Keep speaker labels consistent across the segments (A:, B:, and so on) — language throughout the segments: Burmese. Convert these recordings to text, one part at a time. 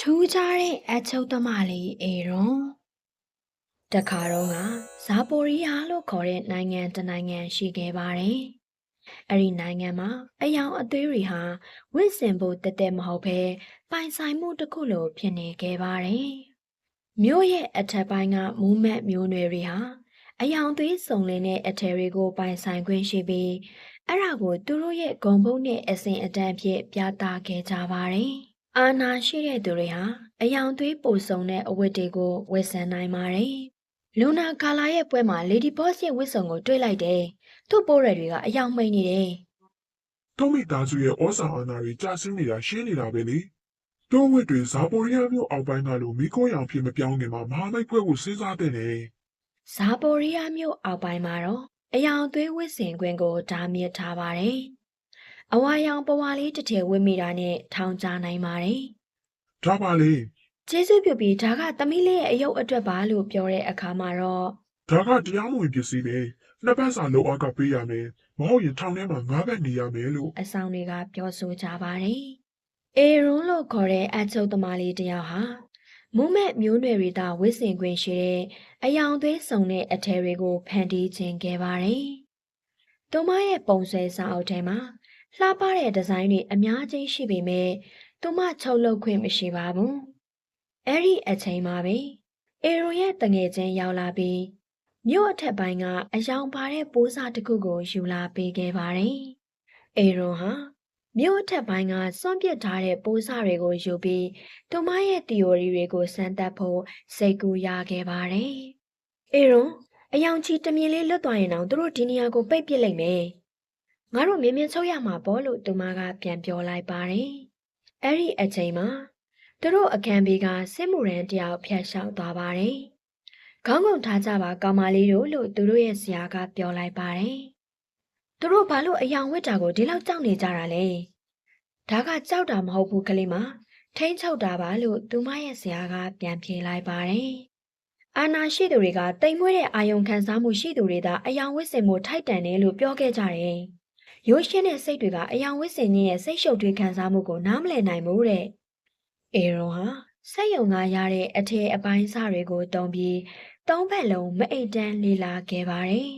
A: ထူးခြားတဲ့အချုပ်သမားလေးအေရွန်တခါတော့ကဇာပိုရီးယားလို့ခေါ်တဲ့နိုင်ငံတစ်နိုင်ငံရှိခဲ့ပါတယ်။အဲ့ဒီနိုင်ငံမှာအယောင်အသွေးတွေဟာဝင့်စင်ဖို့တက်တက်မဟုတ်ဘဲပိုင်ဆိုင်မှုတစ်ခုလိုဖြစ်နေခဲ့ပါတယ်။မြို့ရဲ့အထက်ပိုင်းကမူးမတ်မျိုးနွယ်တွေဟာအယောင်သွေးစုံလင်တဲ့အထည်တွေကိုပိုင်ဆိုင်ခွင့်ရှိပြီးအဲ့ဒါကိုသူတို့ရဲ့ဂုံဘုတ်နဲ့အစဉ်အတန်းဖြစ်ပြသခဲ့ကြပါတယ်။ အာနာရှိတဲ့သူတွေဟာအယောင်သွေးပိုစုံတဲ့အဝတ်တွေကိုဝတ်ဆင်နိုင်ပါတယ်။လူနာကာလာရဲ့ပွဲမှာ Lady Boss ရဲ့ဝတ်စုံကိုတွေ့လိုက်တယ်။သူ့ပိုးရယ်တွေကအယောင်မိန်နေတယ်
B: တို့မိသားစုရဲ့ဩဇာအာဏာတွေကြာဆင်းနေတာရှင်းနေတာပဲလေတို့ဝစ်တွေဇာပိုရီးယားမြို့အောက်ပိုင်းကလိုမိခိုးရောင်ဖြစ်မပြောင်းခင်မှာမဟာမိတ်ဖွဲ့ကိုစဉ်းစားတဲ့နေ။
A: ဇာပိုရီးယားမြို့အောက်ပိုင်းမှာတော့အယောင်သွေးဝတ်ဆင်ခွင့်ကိုဓာမြစ်ထားပါတယ်။ အဝါရောင်ပဝါလေးတစ်ထည်ဝတ်မိတာနဲ့ထောင်ချနိုင်ပါတယ်။
B: ဒါပါလေ
A: ကျေးဇူးပြုပြီးဒါကသမီးလေးရဲ့အယုတ်အတွက်ပါလို့ပြောတဲ့အခါမှာတော့
B: ဒါကတရားမဝင်ပစ္စည်းပဲနှစ်ပတ်စာလောက်အကပေးရမယ်မဟုတ်ရင်ထောင်ထဲမှာငါးပတ်နေရမယ်လို့
A: အဆောင်တွေကပြောဆိုကြပါတယ်။အေရွန်လို့ခေါ်တဲ့အချုပ်သမားလေးတစ်ယောက်ဟာမုံမဲ့မျိုးနွယ်တွေသာဝစ်စင်ခွင့်ရှိတဲ့အယောင်သွေးစုံတဲ့အထည်တွေကိုဖန်တီးခြင်းခဲ့ပါတယ်။သူမရဲ့ပုံဆွဲစာအုပ်ထဲမှာ လှပတဲ့ဒီဇိုင်းတွေအများကြီးရှိပေမဲ့သူမချုပ်လုပ်ခွင့်မရှိပါဘူး။အဲ့ဒီအချိန်မှာပဲအေရွန်ရဲ့တငယ်ချင်းရောက်လာပြီးမြို့အထက်ပိုင်းကအယောင်ပါတဲ့ပိုးစာတစ်ခုကိုယူလာပေးခဲ့ပါတယ်။အေရွန်ဟာမြို့အထက်ပိုင်းကစွန့်ပစ်ထားတဲ့ပိုးစာတွေကိုယူပြီးသူမရဲ့ theory တွေကိုစမ်းသပ်ဖို့စိတ်ကူးရခဲ့ပါတယ်။အေရွန်အယောင်ချီတမြင်လေးလွတ်သွားရင်တော့သူတို့ဒီနေရာကိုပိတ်ပစ်လိုက်မယ်။ ငါတို့မြင်မြင်ချုပ်ရမှာပေါ့လို့သူမကပြန်ပြောလိုက်ပါတယ်။အဲ့ဒီအချိန်မှာသူတို့အခန်းဘေးကစစ်မှုရန်တယောက်ဖျက်လျှောက်သွားပါတယ်။ခေါင်းငုံထားကြပါကောင်မလေးတို့လို့သူတို့ရဲ့ဆရာကပြောလိုက်ပါတယ်။သူတို့ဘာလို့အယောင်ဝတ်တာကိုဒီလောက်ကြောက်နေကြတာလဲဒါကကြောက်တာမဟုတ်ဘူးကလေးမထိမ့်ချုပ်တာပါလို့သူမရဲ့ဆရာကပြန်ဖြေလိုက်ပါတယ်အာနာရှိသူတွေကတိမ်မွေးတဲ့အာယုံခံစားမှုရှိသူတွေသာအယောင်ဝတ်စင်မှုထိုက်တန်တယ်လို့ပြောခဲ့ကြတယ် ရိုးရှင်းတဲ့စိတ်တွေကအယောင်ဝတ်စင်ခြင်းရဲ့စိတ်ရှုပ်ထွေးခံစားမှုကိုနားမလည်နိုင်ဘူးတဲ့အေရွန်ဟာစက်ယုံကရတဲ့အထည်အပိုင်းစားတွေကိုတုံးပြီးသုံးဖက်လုံးမအိတ်တန်းလေလာခဲ့ပါတယ်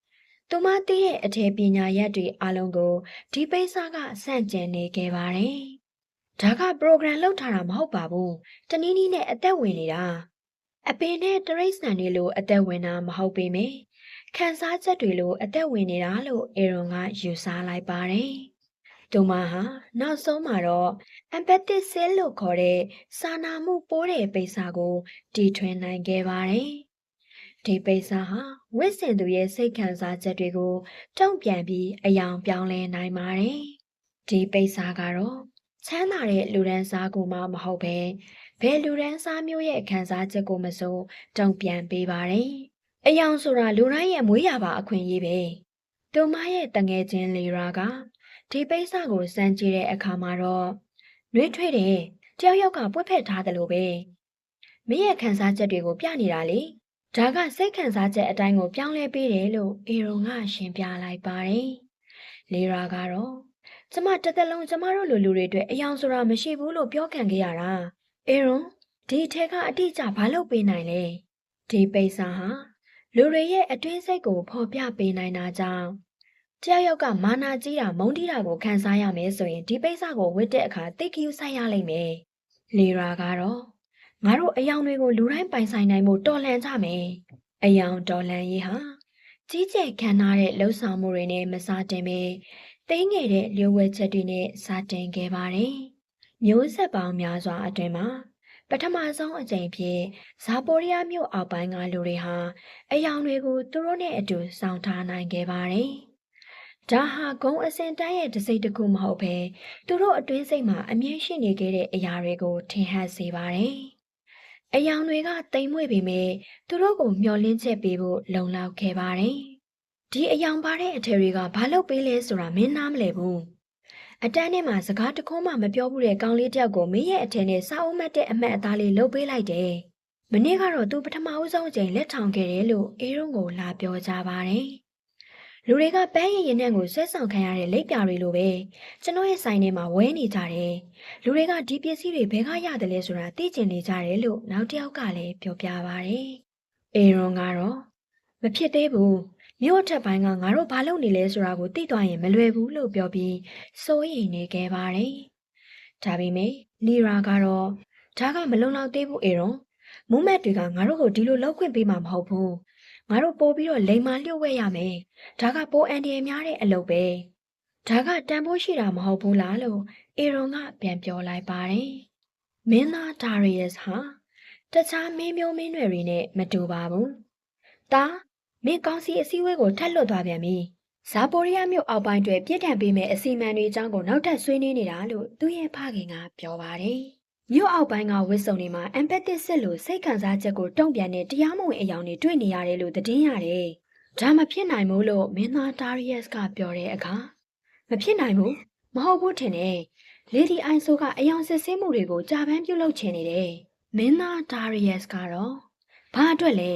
A: ။သူမတည့်ရဲ့အထည်ပညာရက်တွေအလုံးကိုဒီပိစာကဆန့်ကျင်နေခဲ့ပါတယ်။ဒါက program လောက်ထားတာမဟုတ်ပါဘူး။တနည်းနည်းနဲ့အသက်ဝင်နေတာ။အပင်နဲ့တရိတ်ဆန်တွေလိုအသက်ဝင်တာမဟုတ်ပေမယ့် ခန်းစားချက်တွေလိုအသက်ဝင်နေတာလို့အေရွန်ကယူဆလိုက်ပါတယ်။သူမဟာနောက်ဆုံးမှာတော့ empathic cell လို့ခေါ်တဲ့စာနာမှုပိုးတဲ့ပိစာကိုတီထွင်နိုင်ခဲ့ပါတယ်။ဒီပိစာဟာဝစ်စင်သူရဲ့စိတ်ခံစားချက်တွေကိုတုံ့ပြန်ပြီးအယောင်ပြောင်းလဲနိုင်ပါတယ်။ဒီပိစာကတော့ချမ်းသာတဲ့လူဒန်းစားကိုမှမဟုတ်ပဲဘယ်လူဒန်းစားမျိုးရဲ့ခံစားချက်ကိုမဆိုတုံ့ပြန်ပေးပါတယ်။ အယောင်ဆိုတာလူတိုင်းရဲ့မွေးရပါအခွင့်အရေးပဲ။သူမရဲ့တငယ်ချင်းလီရာကဒီပိစာကိုစမ်းကြည့်တဲ့အခါမှာတော့နှွေးထွေးတယ်တယောက်ယောက်ကပွက်ဖက်ထားတယ်လို့ပဲ။မင်းရဲ့ခံစားချက်တွေကိုပြနေတာလေ။ဒါကစိတ်ခံစားချက်အတိုင်းကိုပြောင်းလဲပေးတယ်လို့အေရုံကရှင်းပြလိုက်ပါတယ်။လေရာကတော့ကျမတစ်သက်လုံးကျမတို့လူလူတွေအတွက်အယောင်ဆိုတာမရှိဘူးလို့ပြောခံခဲ့ရတာ။အေရုံဒီအထက်ကအတိအကျဘာလုပ်ပေးနိုင်လဲ။ဒီပိစာဟာ လူတွေရဲ့အတွင်းစိတ်ကိုဖော်ပြပေးနိုင်တာကြောင့်တယောက်ယောက်ကမာနာကြီးတာမုန်းတီးတာကိုခံစားရမယ်ဆိုရင်ဒီပိစာကိုဝတ်တဲ့အခါတိတ်ကယူဆိုင်ရလိမ့်မယ်။လေရာကတော့ငါတို့အယောင်တွေကိုလူတိုင်းပိုင်ဆိုင်နိုင်မှုတော်လှန်ကြမယ်။အယောင်တော်လှန်ရေးဟာကြီးကျယ်ခမ်းနားတဲ့လှုပ်ဆောင်မှုတွေနဲ့မစားတင်ပဲတိမ်ငယ်တဲ့လျှို့ဝှက်ချက်တွေနဲ့စတင်ခဲ့ပါတယ်။မျိုးဆက်ပေါင်းများစွာအတွင်းမှာ ပထမဆုံးအကြိမ်ဖြစ်ဇာပိုရီးယားမြို့အောက်ပိုင်းကလူတွေဟာအယောင်တွေကိုသူတို့နဲ့အတူစောင့်ထားနိုင်ခဲ့ပါတယ်။ဒါဟာဂုံအစင်တန်းရဲ့တစိမ့်တစ်ခုမဟုတ်ဘဲသူတို့အတွင်းစိတ်မှာအမြင့်ရှိနေခဲ့တဲ့အရာတွေကိုထင်ဟပ်စေပါတယ်။အယောင်တွေကတိမ်မွေ့ပေမဲ့သူတို့ကိုမျောလင်းချက်ပေးဖို့လုံလောက်ခဲ့ပါတယ်။ဒီအယောင်ပါတဲ့အထည်တွေကဘာလို့ပေးလဲဆိုတာမင်းနားမလဲဘူး။ အတန်းထဲမှာစကားတစ်ခုမှမပြောဘူးတဲ့ကောင်လေးတယောက်ကိုမင်းရဲ့အထည်နဲ့စာအုပ်မှတ်တဲ့အမှတ်အသားလေးလုပ်ပေးလိုက်တယ်။မနေ့ကတော့သူပထမဦးဆုံးအကြိမ်လက်ထောင်ခဲ့တယ်လို့အေးရုံကိုလာပြောကြပါတယ်လူတွေကပန်းရည်ရင်နဲ့ကိုဆွဲဆောင်ခံရတဲ့လက်ပြတွေလိုပဲကျွန်တော်ရဲ့ဆိုင်ထဲမှာဝဲနေကြတယ်လူတွေကဒီပစ္စည်းတွေဘယ်ကရတယ်လဲဆိုတာသိချင်နေကြတယ်လို့နောက်တစ်ယောက်ကလည်းပြောပြပါတယ်အေရွန်ကတော့မဖြစ်သေးဘူး မြို့အထက်ပိုင်းကငါတို့ဘာလုပ်နေလဲဆိုတာကိုသိသွားရင်မလွယ်ဘူးလို့ပြောပြီးစိုးရိမ်နေခဲ့ပါတယ်ဒါပေမဲ့လီရာကတော့ဒါကမလုံလောက်သေးဘူးအေရွန်မုံမက်တွေကငါတို့ကိုဒီလိုလောက်ခွင့်ပေးမှာမဟုတ်ဘူးငါတို့ပို့ပြီးတော့လိန်မာလျှို့ဝဲရမယ်ဒါကပိုအန်ဒီရများတဲ့အလုပ်ပဲဒါကတန်ဖိုးရှိတာမဟုတ်ဘူးလားလို့အေရွန်ကပြန်ပြောလိုက်ပါတယ်မင်းသားဒါရီယက်စ်ဟာတခြားမင်းမျိုးမင်းတွေတွေနဲ့မတူပါဘူးတာ မင်းကောင်းစီအစည်းအဝေးကိုထက်လွတ်သွားပြန်ပြီဇာပိုရီးယားမြို့အောက်ပိုင်းတွေပြစ်ဒဏ်ပေးမဲ့အစီအမံတွေအကြောင်းကိုနောက်ထပ်ဆွေးနွေးနေတာလို့သူ့ရဲ့ဖခင်ကပြောပါတယ်မြို့အောက်ပိုင်းကဝစ်စုံတွေမှာအမ်ပက်တစ်စစ်လို့စိတ်ခံစားချက်ကိုတုံ့ပြန်တဲ့တရားမဝင်အယောင်တွေတွေ့နေရတယ်လို့သတင်းရတယ်။ဒါမဖြစ်နိုင်ဘူးလို့မင်းသားဒါရီယက်စ်ကပြောတဲ့အခါမဖြစ်နိုင်ဘူးမဟုတ်ဘူးထင်တယ်လေဒီအိုင်ဆိုကအယောင်စစ်ဆေးမှုတွေကိုကြာပန်းပြုတ်လုပ်ချင်နေတယ်မင်းသားဒါရီယက်စ်ကတော့ဘာအတွက်လဲ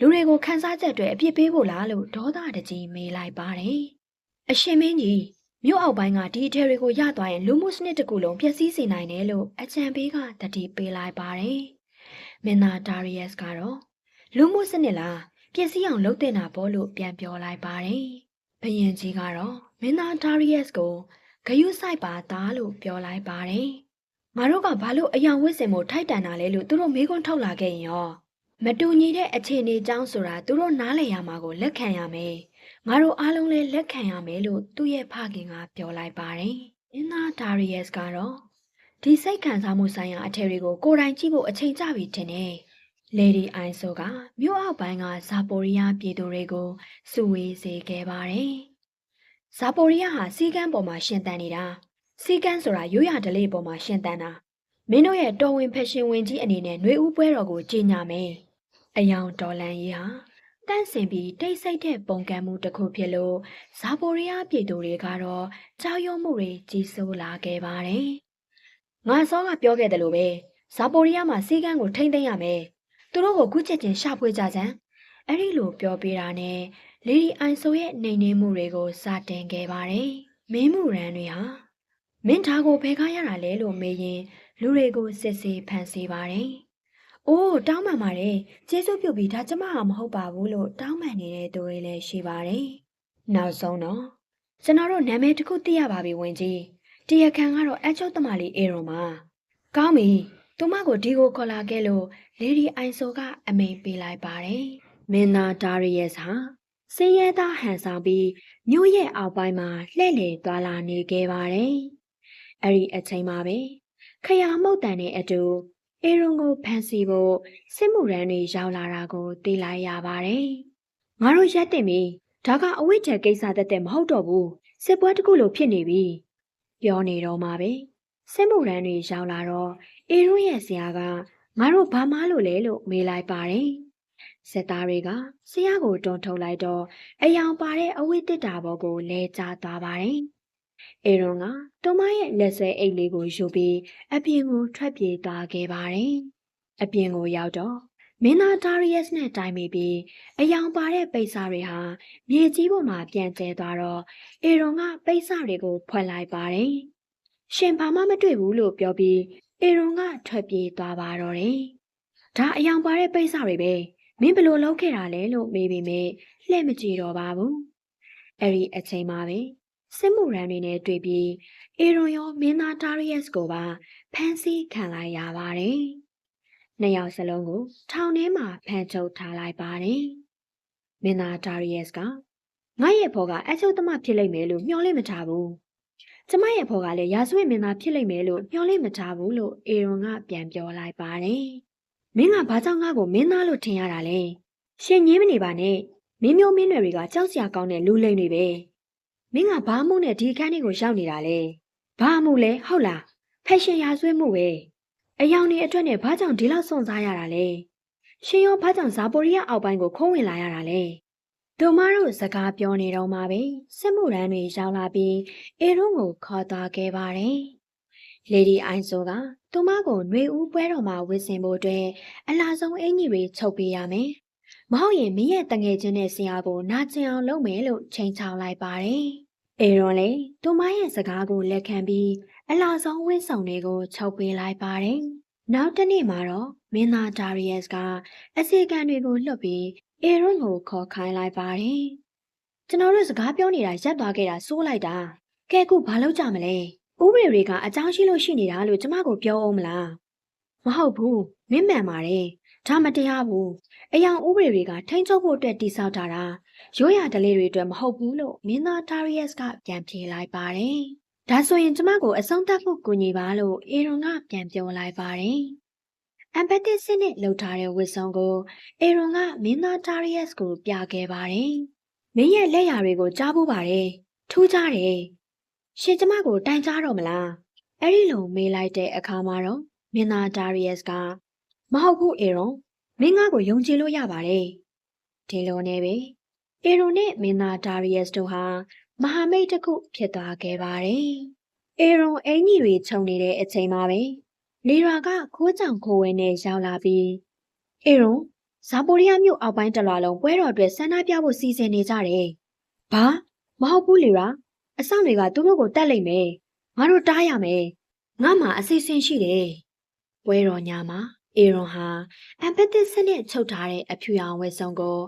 A: လူတွေကိုခန်းစားချက်တွေအပြစ်ပေးဖို့လားလို့ဒေါသတကြီးမေးလိုက်ပါတယ်အရှင်မင်းကြီးမြို့အောက်ပိုင်းကဒီအထယ်တွေကိုရသွားရင်လူမှုစနစ်တစ်ခုလုံးပျက်စီးစေနိုင်တယ်လို့အချံပေးကတတိပေးလိုက်ပါတယ်မင်းသားဒါရီယက်စ်ကတော့လူမှုစနစ်လားပစ္စည်းအောင်လုပ်တင်တာပေါ့လို့ပြန်ပြောလိုက်ပါတယ်။ဘယင်ကြီးကတော့မင်းသားဒါရီယက်စ်ကိုဂယုဆိုင်ပါသားလို့ပြောလိုက်ပါတယ်။ငါတို့ကဘာလို့အယောင်ဝစ်စင်မို့ထိုက်တန်တာလဲလို့သူတို့မေးခွန်းထုတ်လာခဲ့ရင်ရော မတူညီတဲ့အခြေအနေကြောင်းဆိုတာသူတို့နားလည်ရမှာကိုလက်ခံရမယ်။ငါတို့အားလုံးလည်းလက်ခံရမယ်လို့သူ့ရဲ့ဖခင်ကပြောလိုက်ပါတယ်။မင်းသားဒါရီယက်စ်ကတော့ဒီစိတ်ခံစားမှုဆိုင်ရာအထည်တွေကိုကိုယ်တိုင်ကြည့်ဖို့အချိန်ကျပြီထင်တယ်။လေဒီအိုင်ဆိုကမြို့အောက်ပိုင်းကဇာပိုရီးယားပြည်သူတွေကိုစုဝေးစေခဲ့ပါတယ်။ဇာပိုရီးယားဟာစီကန်းပေါ်မှာရှင်တန်နေတာ။စီကန်းဆိုတာရိုးရာဓလေ့ပေါ်မှာရှင်တန်တာ။မင်းတို့ရဲ့တော်ဝင်ဖက်ရှင်ဝင်ကြီးအနေနဲ့ຫນွေဦးပွဲတော်ကိုကြီးညာမယ်။ အယောင်တော်လန်ကြီးဟာတန့်စင်ပြီးတိတ်ဆိတ်တဲ့ပုံကံမှုတစ်ခုဖြစ်လို့ဇာပိုရီးယားပြည်သူတွေကတော့ကြောက်ရွံ့မှုတွေကြီးစိုးလာခဲ့ပါတယ်။ငါစောကပြောခဲ့တယ်လို့ပဲဇာပိုရီးယားမှာစီကန်းကိုထိမ့်သိမ်းရမယ်။သူတို့ကိုခုချက်ချင်းရှာဖွေကြစမ်းအဲ့ဒီလိုပြောပြတာနဲ့လေဒီအိုင်ဆိုရဲ့နှိမ်နှင်းမှုတွေကိုစတင်ခဲ့ပါတယ်မင်းမှုရန်တွေဟာမင်းသားကိုဘယ်ကားရတာလဲလို့မေးရင်လူတွေကိုစစ်ဆေးဖန်ဆီးပါတယ် အိုးတောင်းပန်ပါတယ်ကျေးဇူးပြုပြီးဒါကျမဟာမဟုတ်ပါဘူးလို့တောင်းပန်နေတဲ့သူတွေလည်းရှိပါတယ်နောက်ဆုံးတော့ကျွန်တော်တို့နာမည်တစ်ခုသိရပါပြီဝင်ကြီးတရားခံကတော့အချုပ်သမားလေးအေရွန်ပါကောင်းပြီသူမကိုဒီကိုခေါ်လာခဲ့လို့လေဒီအိုင်ဆိုကအမိန်ပေးလိုက်ပါတယ်။မင်းသားဒါရီယက်စ်ဟာစင်းရဲသားဟန်ဆောင်ပြီးမြို့ရဲ့အောက်ပိုင်းမှာလှည့်လည်သွားလာနေခဲ့ပါတယ်။အဲ့ဒီအချိန်မှာပဲခရမှုတ်တန်တဲ့အတူ အေရွန်ကိုဖန်စီဖို့စစ်မှုရန်တွေရောက်လာတာကိုသိလိုက်ရပါတယ်။ငါတို့ရက်တင်ပြီဒါကအဝိတ္တကိစ္စသက်သက်မဟုတ်တော့ဘူးစစ်ပွဲတစ်ခုလိုဖြစ်နေပြီ။ပြောနေတော့မှာပဲစစ်မှုရန်တွေရောက်လာတော့အေရွန်ရဲ့ဆရာကငါတို့ဘာမှလို့လဲလို့မေးလိုက်ပါတယ်။စစ်သားတွေကဆရာကိုတွန်းထုတ်လိုက်တော့အယောင်ပါတဲ့အဝိတစ်တာဘောကိုလဲကျသွားပါတယ်။ အေရွန်ကသူမရဲ့လက်ဆွဲအိတ်လေးကိုယူပြီးအပြင်ကိုထွက်ပြေးသွားခဲ့ပါတယ်။အပြင်ကိုရောက်တော့မင်းသားဒါရီယက်စ်နဲ့တိုင်မိပြီးအယောင်ပါတဲ့ပိတ်စာတွေဟာမြေကြီးပေါ်မှာပြန်ကျဲသွားတော့အေရွန်ကပိတ်စာတွေကိုဖွက်လိုက်ပါတယ်။ရှင်ဘာမှမတွေ့ဘူးလို့ပြောပြီးအေရွန်ကထွက်ပြေးသွားပါတော့တယ်။ဒါအယောင်ပါတဲ့ပိတ်စတွေပဲမင်းဘလို့လောက်ခဲ့တာလဲလို့မေးပေမဲ့လှည့်မကြည့်တော့ပါဘူး။အဲ့ဒီအချိန်မှာပဲ စစ်မှုရန်တွေနဲ့တွေ့ပြီးအေရွန်ရောမင်းသားဒါရီယက်စ်ကိုပါဖမ်းဆီးခံလိုက်ရပါတယ်။နှစ်ယောက်စလုံးကို ထောင်ထဲမှာဖမ်းချုပ်ထားလိုက်ပါတယ်။မင်းသားဒါရီယက်စ်ကငါရဲ့ဖော်ကအချုပ်သမားဖြစ်လိမ့်မယ်လို့မျှော်လင့်မထားဘူး။ကျမရဲ့ဖော်ကလည်းရာဇဝတ်မင်းသားဖြစ်လိမ့်မယ်လို့မျှော်လင့်မထားဘူးလို့အေရွန်ကပြန်ပြောလိုက်ပါတယ်။မင်းကဘာကြောင့်ငါ့ကိုမင်းသားလို့ထင်ရတာလဲ။ရှင်ငင်းမနေပါနဲ့။မင်းမျိုးမင်းနွယ်တွေကကြောက်စရာကောင်းတဲ့လူလိမ်တွေပဲ။ မင်းကဘာမှုနဲ့ဒီအခန်းလေးကိုရောက်နေတာလဲ။ဘာမှုလဲဟုတ်လား။ဖက်ရှင်ရာဇဝတ်မှုပဲ။အယောင်တွေအတွက်နဲ့ဘာကြောင့်ဒီလောက်စွန့်စားရတာလဲ။ရှင်ရောဘာကြောင့်ဇာပိုရီးယားအောက်ပိုင်းကိုခိုးဝင်လာရတာလဲ။တို့မတို့စကားပြောနေတော့မှပဲစစ်မှုရန်တွေရောက်လာပြီးအေရွန်ကိုခေါ်သွားခဲ့ပါတယ်။လေဒီအိုင်ဆိုကသူမကိုຫນွေဦးပွဲတော်မှာဝစ်စင်ဖို့အတွက်အလားဆုံးအင်ကြီးတွေချုပ်ပေးရမယ် မဟုတ်ရင်မင်းရဲ့တငယ်ချင်းနဲ့ဆရာကိုနာကျင်အောင်လုပ်မယ်လို့ချိန်ချောက်လိုက်ပါတယ်။အေရွန်လည်းသူမရဲ့စကားကိုလက်ခံပြီးအလားဆုံးဝင်းဆောင်တွေကိုချုပ်ပေးလိုက်ပါတယ်။နောက်တစ်နေ့မှာတော့မင်းသားဒါရီယက်စ်ကအစီကံတွေကိုလွှတ်ပြီးအေရွန်ကိုခေါ်ခိုင်းလိုက်ပါတယ်။ကျွန်တော်တို့စကားပြောနေတာရပ်သွားခဲ့တာစိုးလိုက်တာ။ကဲအခုဘာလုပ်ကြမလဲ။ဥပဒေတွေကအကြောင်းရှိလို့ရှိနေတာလို့ကျမကိုပြောအောင်မလား။မဟုတ်ဘူးမင်းမှန်ပါတယ်။ ဒါမတရားဘူး။အယောင်ဥပဒေတွေကထိန်းချုပ်ဖို့အတွက်တိစောက်ထားတာရိုးရာဓလေ့တွေအတွက်မဟုတ်ဘူးလို့မင်းသားဒါရီယက်စ်ကပြန်ဖြေလိုက်ပါတယ်။ဒါဆိုရင်ကျမကိုအဆုံးသတ်ဖို့ကူညီပါလို့အေရွန်ကပြန်ပြောလိုက်ပါတယ်။အမ်ပက်တစ်စစ်နဲ့လှုပ်ထားတဲ့ဝစ်စုံကိုအေရွန်ကမင်းသားဒါရီယက်စ်ကိုပြခဲ့ပါတယ်။မင်းရဲ့လက်ရာတွေကိုကြားဖို့ပါတယ်။ထူးခြားတယ်။ရှင်ကျမကိုတိုင်ကြားတော့မလား။အဲ့ဒီလိုမေးလိုက်တဲ့အခါမှာတော့မင်းသားဒါရီယက်စ်က မဟုတ်ဘူးအေရွန်မင်းငါ့ကိုယုံကြည်လို့ရပါတယ်။ဒီလိုနဲ့ပဲအေရွန်နဲ့မင်းသားဒါရီယက်စ်တို့ဟာမဟာမိတ်တစ်ခုဖြစ်သွားခဲ့ပါတယ်။အေရွန်အင်ကြီးတွေခြုံနေတဲ့အချိန်မှာပဲလီရာကခိုးကြောင်ခိုးဝဲနဲ့ရောက်လာပြီးအေရွန်ဇာပိုရီးယားမြို့အောက်ပိုင်းတစ်လွာလုံးပွဲတော်အတွက်ဆန္ဒပြဖို့စီစဉ်နေကြတယ်။ဘာမဟုတ်ဘူးလီရာအဆောင်တွေကသူတို့ကိုတတ်လိုက်မယ်။ငါတို့တားရမယ်။ငါမှအစီအစဉ်ရှိတယ်။ပွဲတော်ညမှာ အေရွန်ဟာအမ်ပက်တစ်စနစ်ချုပ်ထားတဲ့အဖြူရောင်ဝဲစုံကို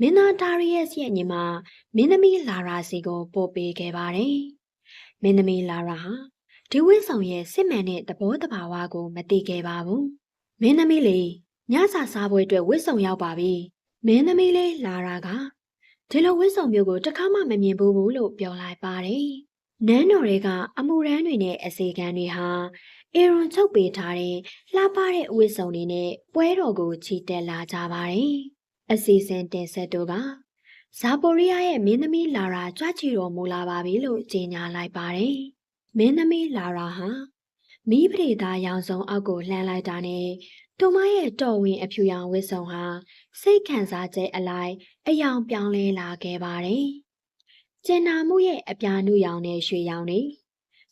A: မင်းသားဒါရီယက်စ်ရဲ့ညီမမင်းသမီးလာရာစီကိုပို့ပေးခဲ့ပါတယ်။မင်းသမီးလာရာဟာဒီဝဲဆောင်ရဲ့စစ်မှန်တဲ့သဘောတဘာဝကို မသိခဲ့ပါဘူး။မင်းသမီးလေးညစာစားပွဲအတွက်ဝဲဆောင်ရောက်ပါပြီ။မင်းသမီးလေးလာရာကဒီလိုဝဲဆောင်မျိုးကိုတစ်ခါမှမမြင်ဘူးဘူးလို့ပြောလိုက်ပါတယ်။နန်းတော်တွေကအမှုရန်တွေနဲ့အစီကံတွေဟာ အေရွန်ချုပ်ပေးထားတဲ့လှပတဲ့အဝတ်စုံတွေနဲ့ပွဲတော်ကိုချီတက်လာကြပါတယ်။အစီအစဉ်တင်ဆက်သူကဇာပိုရီးယားရဲ့မင်းသမီးလာရာကြွချီတော်မူလာပါပြီလို့ကြေညာလိုက်ပါတယ်။မင်းသမီးလာရာဟာမိပရိသားရောင်စုံအောက်ကိုလှမ်းလိုက်တာနဲ့သူမရဲ့တော်ဝင်အဖြူရောင်ဝတ်စုံဟာစိတ်ခံစားချက်အလိုက်အယောင်ပြောင်းလဲလာခဲ့ပါတယ်။ကျင်နာမှုရဲ့အပြာနုရောင်နဲ့ရွှေရောင်တွေ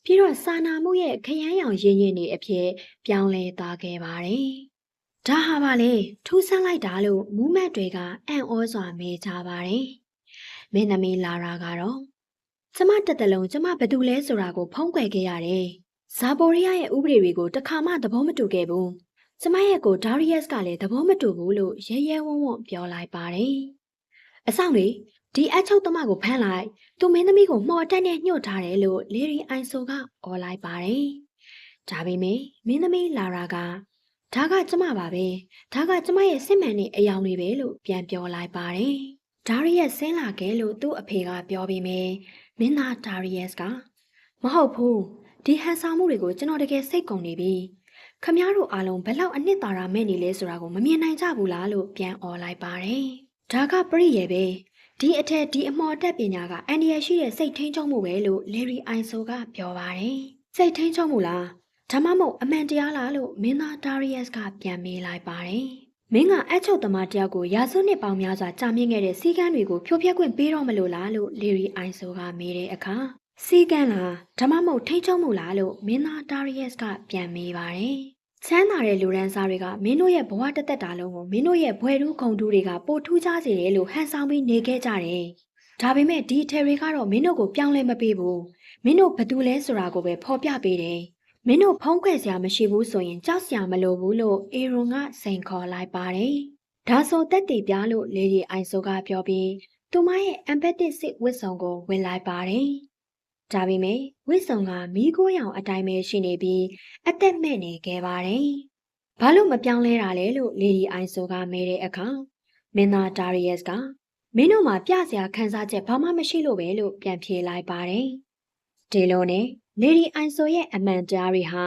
A: ပြီးတော့စာနာမှုရဲ့ခရမ်းရောင်ရင်းရင်းတွေအဖြစ်ပြောင်းလဲသွားခဲ့ပါတယ်။ဒါဟာပါလေထူးဆန်းလိုက်တာလို့မူးမတ်တွေကအံ့ဩစွာမေးကြပါတယ်။မင်းသမီးလာရာကတော့ကျမတစ်တလုံးကျမဘယ်သူလဲဆိုတာကိုဖုံးကွယ်ခဲ့ရတယ်။ဇာပိုရီးယားရဲ့ဥပဒေတွေကိုတခါမှသဘောမတူခဲ့ဘူး။ကျမရဲ့ကိုဒါရီယက်စ်ကလည်းသဘောမတူဘူးလို့ရဲရဲဝံ့ဝံ့ပြောလိုက်ပါတယ်။အဆောင်လေ ဒီအချုပ်သမားကိုဖမ်းလိုက်သူမင်းသမီးကိုမှော်တက်နဲ့ညှို့ထားတယ်လို့လေရီအိုင်ဆိုကအော်လိုက်ပါတယ်။ဒါပေမဲ့မင်းသမီးလာရာကဒါကကျမပါပဲဒါကကျမရဲ့စစ်မှန်တဲ့အယောင်တွေပဲလို့ပြန်ပြောလိုက်ပါတယ်။ဒါရီယက်ဆင်းလာခဲ့လို့သူ့အဖေကပြောပြီးမယ်မင်းသားဒါရီယက်ကမဟုတ်ဘူးဒီဟန်ဆောင်မှုတွေကိုကျွန်တော်တကယ်စိတ်ကုန်နေပြီခမည်းတော်အားလုံးဘယ်လောက်အနှစ်သာရမဲ့နေလဲဆိုတာကိုမမြင်နိုင်ကြဘူးလားလို့ပြန်អော်လိုက်ပါတယ်။ဒါကပြည့်ရဲ့ပဲ ဒီအထက်ဒီအမော်တက်ပညာကအန်ဒီရရှိတဲ့စိတ်ထိန်ချုံမှုပဲလို့လေရီအိုင်ဆိုကပြောပါတယ်။စိတ်ထိန်ချုံမှုလားဒါမှမဟုတ်အမှန်တရားလားလို့မင်းသားဒါရီယက်စ်ကပြန်မေးလိုက်ပါတယ်။မင်းကအချုပ်သမားတယောက်ကိုရာစုနှစ်ပေါင်းများစွာကြာမြင့်ခဲ့တဲ့စီကန်းတွေကိုဖြိုဖျက်ခွင့်ပေးတော့မလို့လားလို့လေရီအိုင်ဆိုကမေးတဲ့အခါစီကန်းလားဒါမှမဟုတ်ထိန်ချုံမှုလားလို့မင်းသားဒါရီယက်စ်ကပြန်မေးပါတယ်။ ချမ်းသာတဲ့လူရန်စားတွေကမင်းတို့ရဲ့ဘဝတသက်တာလုံးကိုမင်းတို့ရဲ့ဘွယ်ထူးခုံထူးတွေကပိုထူးခြားစေတယ်လို့ဟန်ဆောင်ပြီးနေခဲ့ကြတယ်။ဒါပေမဲ့ဒီအထယ်တွေကတော့မင်းတို့ကိုပြောင်းလဲမပေးဘူး။မင်းတို့ဘာတူလဲဆိုတာကိုပဲဖော်ပြပေးတယ်။မင်းတို့ဖုံးခွဲစရာမရှိဘူးဆိုရင်ကြောက်စရာမလိုဘူးလို့အေရွန်ကစိန်ခေါ်လိုက်ပါတယ်။ဒါဆိုတက်တီပြလို့လေဒီအိုင်ဆိုကပြောပြီးသူမရဲ့အမ်ပက်တစ်စစ်ဝစ်စုံကိုဝင်လိုက်ပါတယ်။ ဒါပေမဲ့ဝစ်စုံကမီးခိုးရောင်အတိုင်းပဲရှိနေပြီးအသက်မဲ့နေခဲ့ပါတယ်။ဘာလို့မပြောင်းလဲတာလဲလို့လေဒီအိုင်ဆိုကမေးတဲ့အခါမင်းသားဒါရီယက်စ်ကမင်းတို့မှာပြစရာခံစားချက်ဘာမှမရှိလို့ပဲလို့ပြန်ဖြေလိုက်ပါတယ်။ဒီလိုနဲ့လေဒီအိုင်ဆိုရဲ့အမှန်တရားတွေဟာ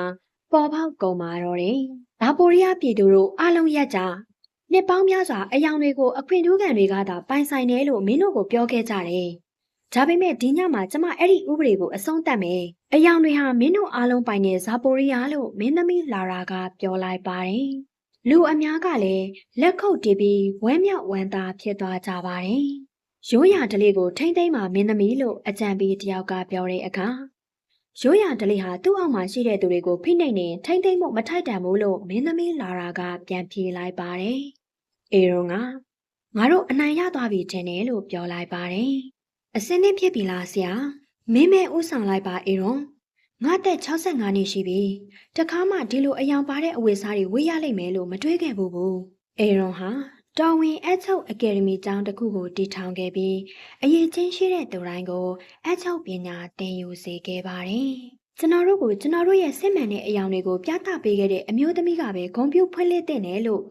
A: ပေါ်ပေါက်ကုန်ပါတော့တယ်။ဒါပိုရီးယားပြည်သူတို့အားလုံးရက်ကြနှစ်ပေါင်းများစွာအယောင်တွေကိုအခွင့်ထူးခံတွေကသာပိုင်ဆိုင်တယ်လို့မင်းတို့ကိုပြောခဲ့ကြတယ်။ ဒါပေမဲ့ဒီညမှာကျမအဲ့ဒီဥပဒေကိုအဆုံးသတ်မယ်။အယောင်တွေဟာမင်းတို့အားလုံးပိုင်တဲ့ဇာပိုရီးယားလို့မင်းသမီးလာရာကပြောလိုက်ပါတယ်။လူအများကလည်းလက်ခုပ်တီးပြီးဝမ်းမြောက်ဝမ်းသာဖြစ်သွားကြပါတယ်။ရိုးရာဓလေ့ကိုထိမ့်သိမ့်မှမင်းသမီးလို့အကြံပေးတယောက်ကပြောတဲ့အခါရိုးရာဓလေ့ဟာသူ့အောက်မှာရှိတဲ့သူတွေကိုဖိနှိပ်နေထိမ့်သိမ့်မှုမထိုက်တန်ဘူးလို့မင်းသမီးလာရာကပြန်ပြေးလိုက်ပါတယ်။အေရွန်ကငငါတို့အနိုင်ရသွားပြီထင်တယ်လို့ပြောလိုက်ပါတယ် အစင်းနဲ့ဖြစ်ပြီလားဆရာမင်းမဲဥဆောင်လိုက်ပါအေရွန်ငါတက်65နှစ်ရှိပြီတခါမှဒီလိုအယောင်ပါတဲ့အဝတ်စားတွေဝေ့ရလိမ့်မယ်လို့မတွေးခဲ့ဘူးဘူးအေရွန်ဟာတော်ဝင်အချုပ်အကယ်ဒမီကျောင်းတစ်ခုကိုတည်ထောင်ခဲ့ပြီးအရေးချင်းရှိတဲ့သူတိုင်းကိုအချုပ်ပညာသင်ယူစေခဲ့ပါတယ်ကျွန်တော်တို့ကိုကျွန်တော်တို့ရဲ့စစ်မှန်တဲ့အယောင်တွေကိုပြသပေးခဲ့တဲ့အမျိုးသမီးကပဲဂုံပြူဖွင့်လှစ်တဲ့နယ်လို့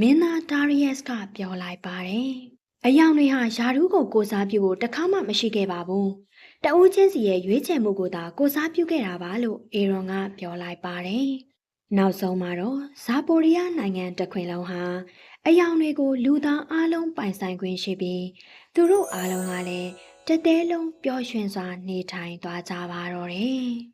A: မင်းသားဒါရီယက်စ်ကပြောလိုက်ပါတယ်။ အယောင်တွေဟာယာဒူးကိုကိုစားပြုဖို့တခါမှမရှိခဲ့ပါဘူး။တဦးချင်းစီရဲ့ရွေးချယ်မှုကိုသာကိုစားပြုခဲ့တာပါလို့အေရွန်ကပြောလိုက်ပါတယ်။နောက်ဆုံးမှာတော့ဇာပိုရီးယားနိုင်ငံတစ်ခွင်လုံးဟာအယောင်တွေကိုလူသားအလုံးပိုင်ဆိုင်ခွင့်ရှိပြီးသူတို့အားလုံးကလည်းတသေးလုံးပျော်ရွှင်စွာနေထိုင်သွားကြပါတော့တယ်။